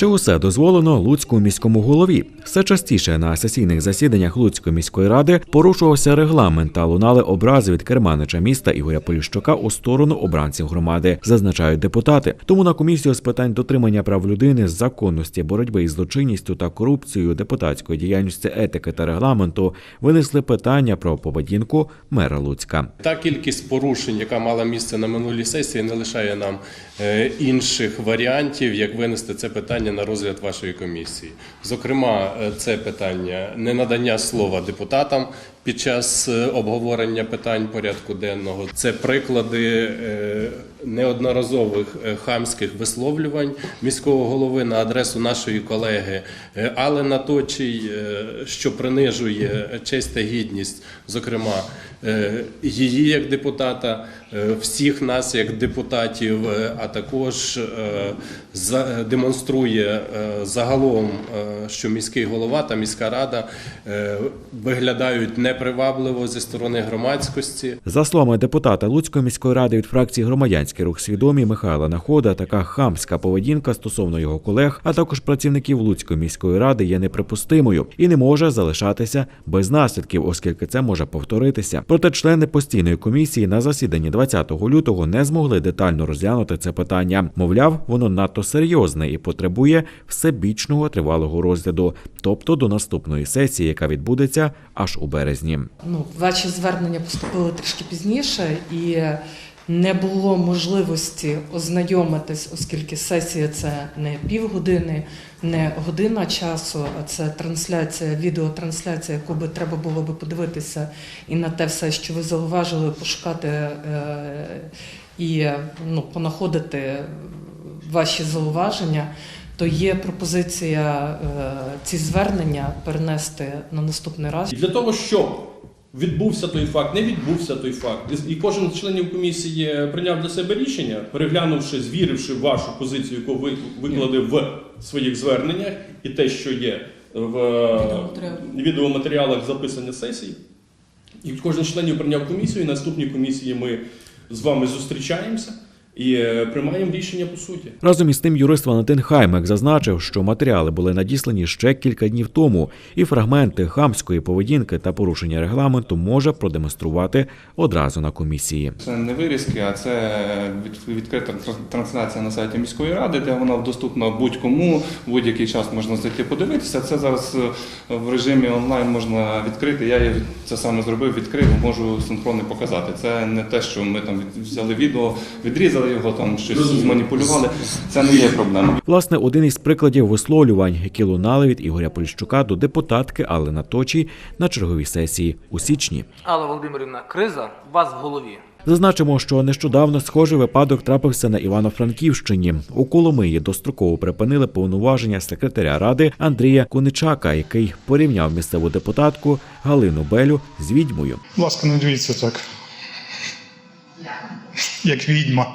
Чи усе дозволено Луцькому міському голові? Все частіше на сесійних засіданнях Луцької міської ради порушувався регламент та лунали образи від керманича міста Ігоря Поліщука у сторону обранців громади, зазначають депутати. Тому на комісію з питань дотримання прав людини, законності, боротьби із злочинністю та корупцією, депутатської діяльності, етики та регламенту винесли питання про поведінку мера Луцька. Та кількість порушень, яка мала місце на минулій сесії, не лишає нам е, інших варіантів, як винести це питання на розгляд вашої комісії. Зокрема, е, це питання ненадання слова депутатам під час е, обговорення питань порядку денного. Це приклади е, неодноразових е, хамських висловлювань міського голови на адресу нашої колеги е, Алена Точій, е, що принижує честь та гідність, зокрема її як депутата, всіх нас як депутатів, а також демонструє загалом, що міський голова та міська рада виглядають непривабливо зі сторони громадськості. За словами депутата Луцької міської ради від фракції Громадянський рух свідомі Михайла Находа, така хамська поведінка стосовно його колег, а також працівників Луцької міської ради є неприпустимою і не може залишатися без наслідків, оскільки це може повторитися. Проте члени постійної комісії на засіданні 20 лютого не змогли детально розглянути це питання. Мовляв, воно надто серйозне і потребує всебічного тривалого розгляду, тобто до наступної сесії, яка відбудеться аж у березні. Ну, ваші звернення поступили трішки пізніше, і не було можливості ознайомитись, оскільки сесія це не півгодини, не година часу, а це трансляція, відеотрансляція, яку би треба було би подивитися і на те все, що ви зауважили, пошукати е, і ну, понаходити ваші зауваження. То є пропозиція е, ці звернення перенести на наступний раз. Для того, щоб відбувся той факт, не відбувся той факт, і кожен з членів комісії прийняв для себе рішення, переглянувши, звіривши вашу позицію, яку ви викладе в своїх зверненнях, і те, що є в Відеоматеріалах. записання сесій. І кожен з членів прийняв комісію, і на наступній комісії ми з вами зустрічаємося і е, приймаємо рішення по суті. Разом із тим, юрист Валентин Хаймек зазначив, що матеріали були надіслані ще кілька днів тому, і фрагменти хамської поведінки та порушення регламенту може продемонструвати одразу на комісії. Це не вирізки, а це відкрита тр- трансляція на сайті міської ради, де вона доступна будь-кому, будь-який час можна зайти подивитися. Це зараз е, в режимі онлайн можна відкрити. Я це саме зробив, відкрив, можу синхронно показати. Це не те, що ми там від- взяли відео, відрізали його, там щось зманіпулювали. Це не є проблема. Власне, один із прикладів висловлювань, які лунали від Ігоря Поліщука до депутатки Алли Точі на черговій сесії у січні. Алла Володимирівна, криза у вас в голові. Зазначимо, що нещодавно схожий випадок трапився на Івано-Франківщині. У Коломиї достроково припинили повноваження секретаря ради Андрія Куничака, який порівняв місцеву депутатку Галину Белю з відьмою. Будь ласка, не дивіться так. Як відьма.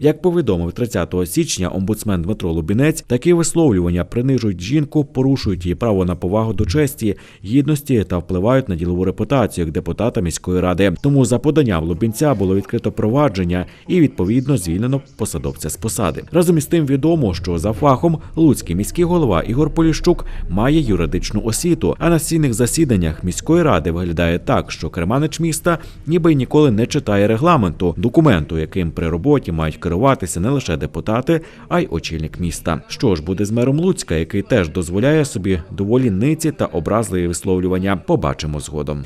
Як повідомив 30 січня омбудсмен Дмитро Лубінець, такі висловлювання принижують жінку, порушують її право на повагу до честі, гідності та впливають на ділову репутацію як депутата міської ради. Тому за поданням Лубінця було відкрито провадження і відповідно звільнено посадовця з посади. Разом із тим відомо, що за фахом Луцький міський голова Ігор Поліщук має юридичну освіту. А на стійних засіданнях міської ради виглядає так, що керманич міста ніби й ніколи не читає регламенту, документу, яким при роботі мають керуватися не лише депутати, а й очільник міста. Що ж буде з мером Луцька, який теж дозволяє собі доволі ниці та образливі висловлювання. Побачимо згодом.